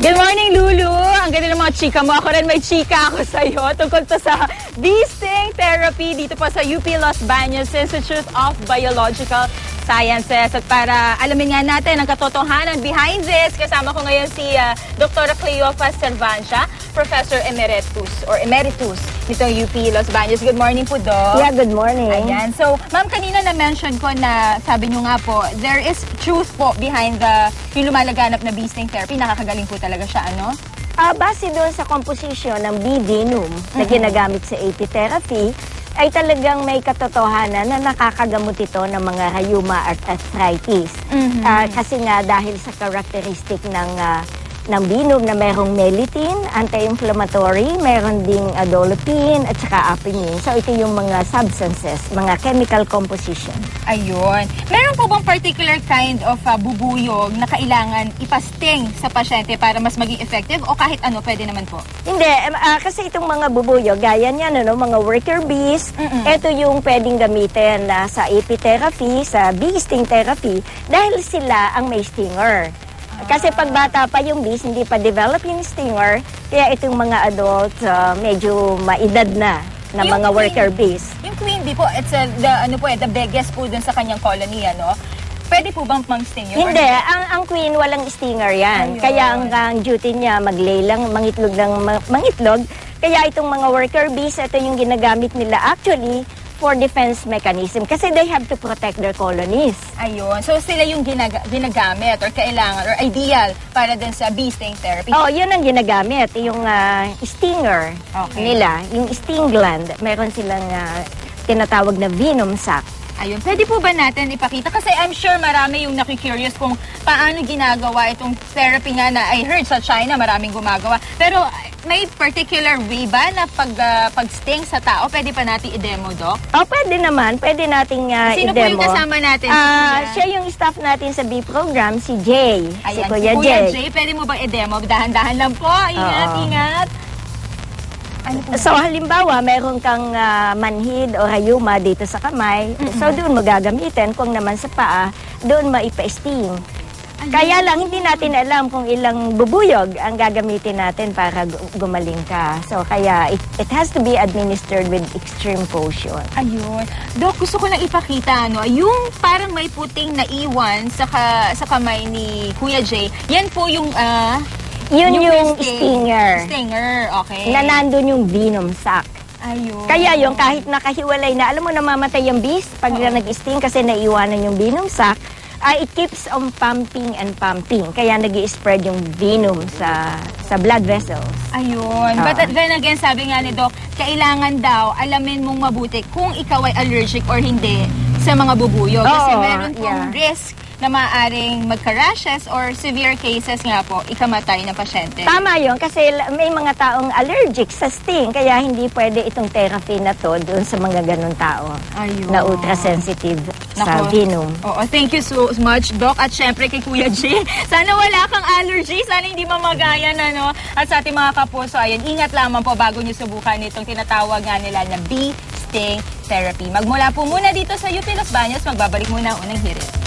Good morning, Lulu! Ang ganda ng mga chika mo. Ako rin may chika ako sa'yo tungkol to sa bee sting therapy dito po sa UP Los Baños Institute of Biological Sciences. At para alamin nga natin ang katotohanan behind this, kasama ko ngayon si uh, Dr. Cleofa Cervancia, Professor Emeritus or Emeritus nitong UP Los Baños. Good morning po, Doc. Yeah, good morning. Ayan. So, ma'am, kanina na-mention ko na sabi nyo nga po, there is truth po behind the yung lumalaganap na bee sting therapy. Nakakagaling po talaga siya, ano? Ah, base doon sa composition ng bee venom na ginagamit sa apitherapy, ay talagang may katotohanan na nakakagamot ito ng mga rheuma at arthritis. Mhm. Ah, kasi nga dahil sa characteristic ng ah, ng venom na merong melittin, anti-inflammatory, meron ding adolopine at saka apinin. So ito yung mga substances, mga chemical composition. Ayun. Meron po bang particular kind of uh, bubuyog na kailangan ipasting sa pasyente para mas maging effective o kahit ano pwede naman po? Hindi, ah, kasi itong mga bubuyo, gaya niyan, ano, mga worker bees, Mm-mm. ito yung pwedeng gamitin na sa apitherapy, sa bee sting therapy, dahil sila ang may stinger. Kasi pag bata pa yung bees, hindi pa develop yung stinger, kaya itong mga adult, ah, medyo maedad na, na Yung mga queen- worker bees. Yung queen bee po, it's a, the, ano po, eh, the biggest po dun sa kanyang colony, ano? Pwede po bang mang-sting yun? Hindi, ang, ang queen walang stinger yan. Ayun. Kaya ang, ang duty niya maglay lang, mangitlog ng ma- mangitlog. Kaya itong mga worker bees, ito yung ginagamit nila actually for defense mechanism. Kasi they have to protect their colonies. Ayun. So, sila yung ginaga- ginagamit or kailangan or ideal para dun sa bee sting therapy. Oh, yun ang ginagamit. Yung ah, stinger Okay. nila, yung sting gland. Meron silang ah, tinatawag na venom sac. Ayun, pwede po ba natin ipakita? Kasi I'm sure marami yung nakikurious kung paano ginagawa itong therapy nga na I heard sa China maraming gumagawa. Pero may particular way ba na pag, ah, pag-sting sa tao? Pwede pa natin i-demo, Doc? Oh, pwede naman. Pwede nating ah, Sino po i-demo. yung kasama natin? Si Ah, Kuya? siya yung staff natin sa B program, si Jay. Ayan, si Kuya, Jay. Pwede mo bang i-demo? Dahan-dahan lang po. Ingat, Oo. ingat. Ano po? So halimbawa, meron kang ah, manhid o rayuma dito sa kamay, so doon mo gagamitin. Kung naman sa paa, doon maipa-sting. Kaya lang, hindi natin alam kung ilang bubuyog ang gagamitin natin para gu- gumaling ka. So kaya it, it has to be administered with extreme caution. Ayun. Dok, gusto ko lang ipakita, ano, yung parang may puting na iwan sa, ka, sa kamay ni Kuya Jay, yan po yung, ah, Yun yung, sting. stinger Stinger, okay. na nandun yung venom sac. Ayun. Kaya yung kahit nakahiwalay na, alam mo namamatay yung bees pag Oo. nag-sting kasi naiwanan yung venom sac, ah, it keeps on pumping and pumping. Kaya nag spread yung venom sa sa blood vessels. Ayun. Ah. But then again, sabi nga ni Doc, kailangan daw alamin mong mabuti kung ikaw ay allergic or hindi sa mga bubuyog. Kasi meron pong yeah. risk na maaaring magka-rashes or severe cases nga po, ikamatay ng pasyente. Tama yun kasi may mga taong allergic sa sting kaya hindi pwede itong therapy na to doon sa mga ganun tao Ayun. na ultra-sensitive sa venom. Oo, thank you so much, Doc. At syempre kay Kuya J. Sana wala kang allergy. Sana hindi mamagayan, ano. At sa ating mga kapuso, ayun, ingat lamang po bago nyo subukan itong tinatawag nga nila na bee sting therapy. Magmula po muna dito sa UP Los Baños. Magbabalik muna ang unang hirit.